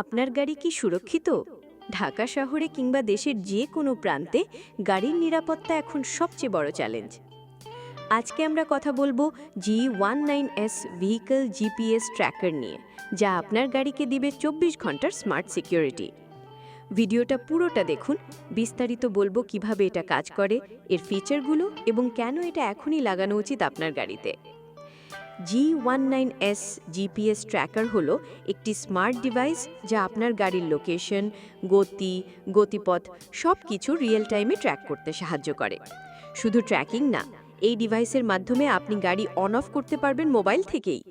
আপনার গাড়ি কি সুরক্ষিত? ঢাকা শহরে কিংবা দেশের যে কোনো প্রান্তে গাড়ির নিরাপত্তা এখন সবচেয়ে বড় চ্যালেঞ্জ আজকে আমরা কথা বলব G one nine S vehicle GPS tracker নিয়ে, যা আপনার গাড়িকে দিবে চব্বিশ ঘণ্টার স্মার্ট সিকিউরিটি ভিডিওটা পুরোটা দেখুন, বিস্তারিত বলব কীভাবে এটা কাজ করে, এর ফিচারগুলো এবং কেন এটা এখনই লাগানো উচিত আপনার গাড়িতে। G one nine S GPS tracker হল একটি স্মার্ট ডিভাইস যা আপনার গাড়ির লোকেশন গতি, গতিপথ সব কিছু রিয়েল টাইমে ট্র্যাক করতে সাহায্য করে। শুধু ট্র্যাকিং না, এই ডিভাইসের মাধ্যমে আপনি গাড়ি অন অফ করতে পারবেন মোবাইল থেকেই।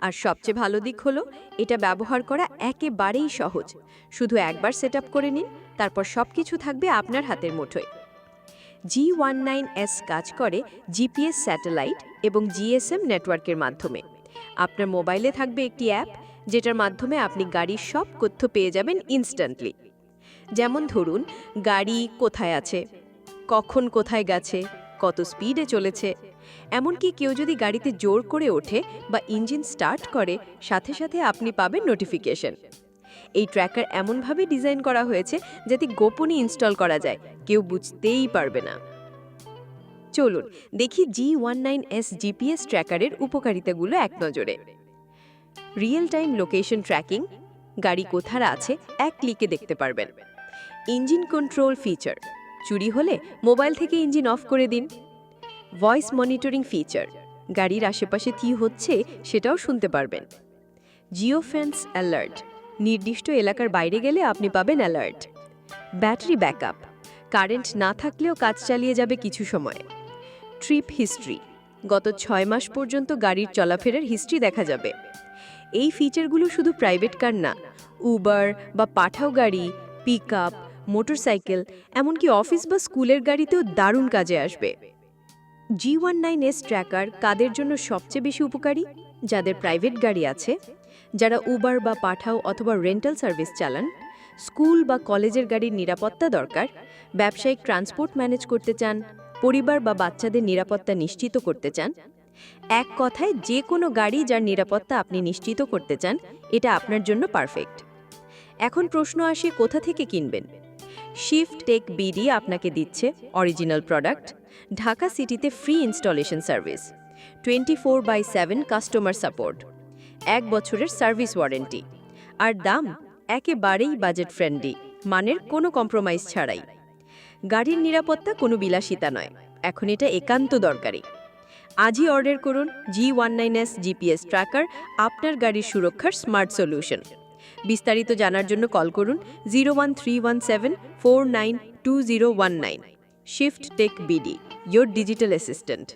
আর সবচেয়ে ভালো দিক হলো, এটা ব্যবহার করা একেবারেই সহজ। শুধু একবার সেট করে নিন, তারপর সব কিছু থাকবে আপনার হাতের মুঠোয়। জি ওয়ান নাইন এস কাজ করে জিপিএস স্যাটেলাইট এবং জিএসএম নেটওয়ার্কের মাধ্যমে। আপনার মোবাইলে থাকবে একটি অ্যাপ যেটার মাধ্যমে আপনি গাড়ির সব তথ্য পেয়ে যাবেন ইনস্ট্যান্টলি যেমন ধরুন, গাড়ি কোথায় আছে? কখন কোথায় গেছে? কত স্পিডে চলেছে? এমনকি কেউ যদি গাড়িতে জোর করে ওঠে বা ইঞ্জিন স্টার্ট করে, সাথে সাথে আপনি পাবেন নোটিফিকেশন এই ট্র্যাকার এমনভাবে ডিজাইন করা হয়েছে যাতে গোপনে ইনস্টল করা যায়। কেউ বুঝতেই পারবে না। চলুন দেখি G one nine S GPS ট্র্যাকারের উপকারিতাগুলো এক নজরে। রিয়েল টাইম লোকেশন ট্র্যাকিং, গাড়ি কোথায় আছে, এক ক্লিকে দেখতে পারবেন। ইঞ্জিন কন্ট্রোল ফিচার, চুরি হলে মোবাইল থেকে ইঞ্জিন অফ করে দিন। ভয়েস মনিটরিং ফিচার, গাড়ির আশেপাশে কী হচ্ছে সেটাও শুনতে পারবেন। জিও ফেন্স অ্যালার্ট নির্দিষ্ট এলাকার বাইরে গেলে আপনি পাবেন অ্যালার্ট। Battery backup. কারেন্ট না থাকলেও কাজ চালিয়ে যাবে কিছু সময়। Trip history. গত ছয় মাস পর্যন্ত গাড়ির চলাফেরার হিস্ট্রি দেখা যাবে। এই ফিচারগুলো শুধু প্রাইভেট কার না, উবার বা পাঠাও গাড়ি পিক আপ মোটরসাইকেল, এমনকি অফিস বা স্কুলের গাড়িতেও দারুণ কাজে আসবে। G one nine S tracker কাদের জন্য সবচেয়ে বেশি উপকারী? যাদের প্রাইভেট গাড়ি আছে? যারা উবার বা পাঠাও অথবা রেন্টাল সার্ভিস চালান, স্কুল বা কলেজের গাড়ির নিরাপত্তা দরকার, ব্যবসায়িক ট্রান্সপোর্ট ম্যানেজ করতে চান, পরিবার বা বাচ্চাদের নিরাপত্তা নিশ্চিত করতে চান, এক কথায় যে কোনো গাড়ি যার নিরাপত্তা আপনি নিশ্চিত করতে চান, এটা আপনার জন্য পারফেক্ট এখন প্রশ্ন আসে কোথা থেকে কিনবেন? শিফট টেক বিডি আপনাকে দিচ্ছে অরিজিনাল প্রোডাক্ট ঢাকা সিটিতে free installation service twenty four by seven customer support এক বছরের সার্ভিস ওয়ারেন্টি। আর দাম একেবারেই বাজেট ফ্রেন্ডলি, মানের কোনো কম্প্রোমাইজ ছাড়াই। গাড়ির নিরাপত্তা কোনো বিলাসিতা নয়, এখন এটা একান্ত দরকারি। আজই অর্ডার করুন G one nine S GPS tracker, আপনার গাড়ির সুরক্ষার স্মার্ট সলিউশন। বিস্তারিত জানার জন্য কল করুন zero one three one seven four nine two zero one nine. Shift tech BD your digital assistant